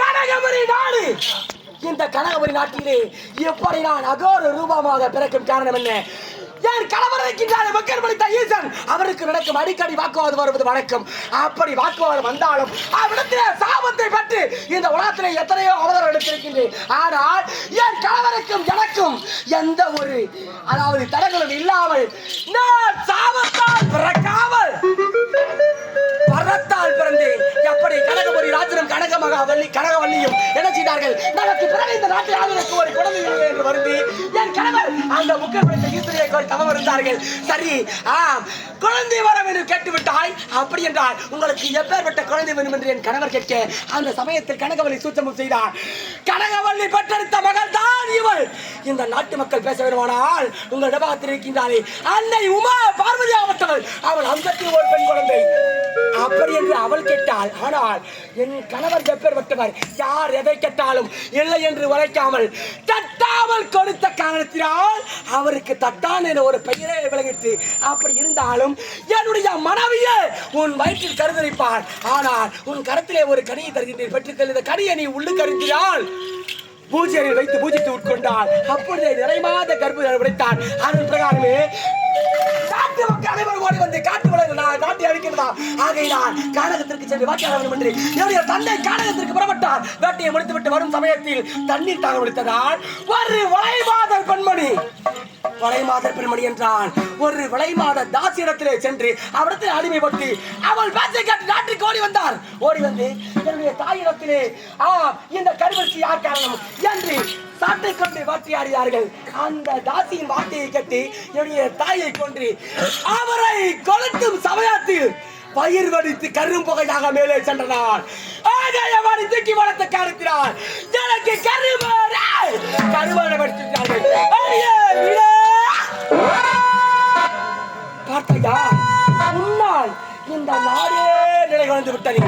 கனகபுரி நாடு! இந்த கனகபுரி நாட்டிலே எப்படி நான் அகோர ரூபமாக பிறக்கும் காரணம் என்ன? என் கலவரக்கின்றார் மக்கள் படித்த ஈசன் அவருக்கு நடக்கும் அடிக்கடி வாக்குவாதம் வருவது வணக்கம். அப்படி வாக்குவாதம் வந்தாலும் அவரிடத்திலே சாபத்தை பற்றி இந்த உலகத்திலே எத்தனையோ அவதாரம் எடுத்திருக்கின்றேன். ஆனால் என் கலவரக்கும் எனக்கும் எந்த ஒரு அதாவது தடங்களும் இல்லாமல் நான் சாபத்தால் பிறக்க மகாவல்லி கனகவல்லியும் என்ன செய்தார்கள்? நமக்கு பிறகு இந்த நாட்டில் ஆளுநருக்கு ஒரு குழந்தை இல்லை என்று வருந்தி என் கணவர் அந்த முக்கிய படித்த ஈஸ்வரியை கோரி தவம் இருந்தார்கள். சரி ஆம் குழந்தை வரம் என்று கேட்டுவிட்டாய் அப்படி என்றால் உங்களுக்கு எப்பேற்பட்ட குழந்தை வேணும் என்று என் கணவர் கேட்க அந்த சமயத்தில் கனகவல்லி சூச்சமும் செய்தார். கனகவல்லி பெற்றெடுத்த மகள் தான் இவள். இந்த நாட்டு மக்கள் பேச வேண்டுமானால் உங்கள் இடபாகத்தில் இருக்கின்றாரே அன்னை உமா பார்வதி ஆவட்டவள் அவள் அங்கத்தில் ஒரு அவள் கேட்டாள் ஆனால் என் கணவர் எப்பேற்பட்டவர் யார் எதை கேட்டாலும் இல்லை என்று உழைக்காமல் தட்டாமல் கொடுத்த காரணத்தினால் அவருக்கு தட்டான் என ஒரு பெயரே விளங்கிட்டு அப்படி இருந்தாலும் என்னுடைய மனைவியே உன் வயிற்றில் கருதரிப்பார். ஆனால் உன் கரத்திலே ஒரு கனியை தருகின்றேன் பெற்றுக்கொள். இந்த கனியை நீ உள்ளுக்கு அறிந்தால் பூஜையை வைத்து பூஜித்து உட்கொண்டால் அப்பொழுதே நிறைமாத கர்ப்ப உடைத்தான் அதன் பிரகாரமே காட்டு மக்கள் அனைவரும் ஓடி வந்து காட்டு விளைவு நான் ஆகையினால் கானகத்திற்கு சென்று வாக்கியாக வேண்டும் என்று என்னுடைய தந்தை கானகத்திற்கு புறப்பட்டார். வேட்டையை முடித்துவிட்டு வரும் சமயத்தில் தண்ணீர் தாக முடித்ததால் ஒரு வளைமாதர் பெண்மணி வளைமாதர் பெண்மணி என்றால் ஒரு வளைமாத தாசியிடத்திலே சென்று அவரிடத்தில் அடிமைப்பட்டு அவள் பேச்சை கேட்டு நாட்டுக்கு ஓடி வந்தார். ஓடி வந்து என்னுடைய தாயிடத்திலே ஆ இந்த கருவரிசி யார் காரணம் என்று சாட்டை கொண்டு வாட்டியாடினார்கள் அந்த தாசியின் வார்த்தையை கட்டி என்னுடைய தாயை கொன்று அவரை கொளுத்தும் சமயத்தில் பயிர் வடித்து கரும் புகையாக மேலே சென்றனார் ஆகாயவாடி தூக்கி வளர்த்த காரணத்தினார் எனக்கு கருமாற கருமாற படித்திருக்கிறார்கள் ஐயே, விடே! பார்த்தையா இந்த நாடே நிலை கொண்டு விட்டனே